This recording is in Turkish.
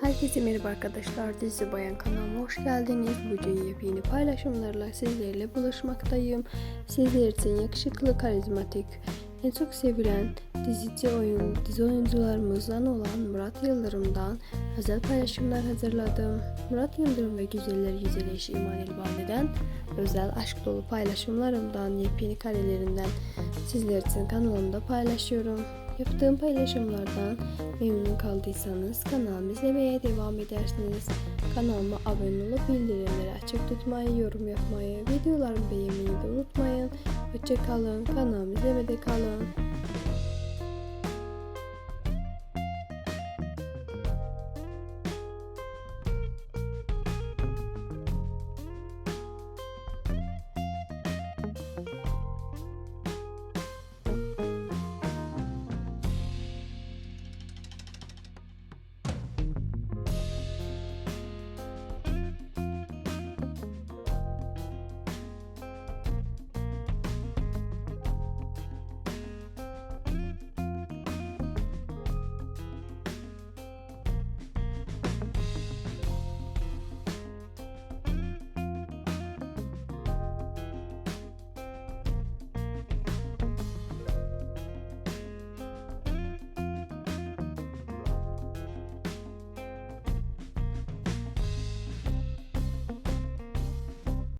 Herkese merhaba arkadaşlar. Dizi Bayan kanalıma hoş geldiniz. Bugün yepyeni paylaşımlarla sizlerle buluşmaktayım. Sizler için yakışıklı, karizmatik, en çok sevilen dizici oyun, dizi oyuncularımızdan olan Murat Yıldırım'dan özel paylaşımlar hazırladım. Murat Yıldırım ve Güzeller Güzel eşi İmanil Bade'den özel aşk dolu paylaşımlarımdan, yepyeni karelerinden sizler için kanalımda paylaşıyorum. Yaptığım paylaşımlardan memnun kaldıysanız kanalımı izlemeye devam edersiniz. Kanalıma abone olup bildirimleri açık tutmayı, yorum yapmayı, videolarımı beğenmeyi de unutmayın. Hoşçakalın, kanalımı izlemede kalın.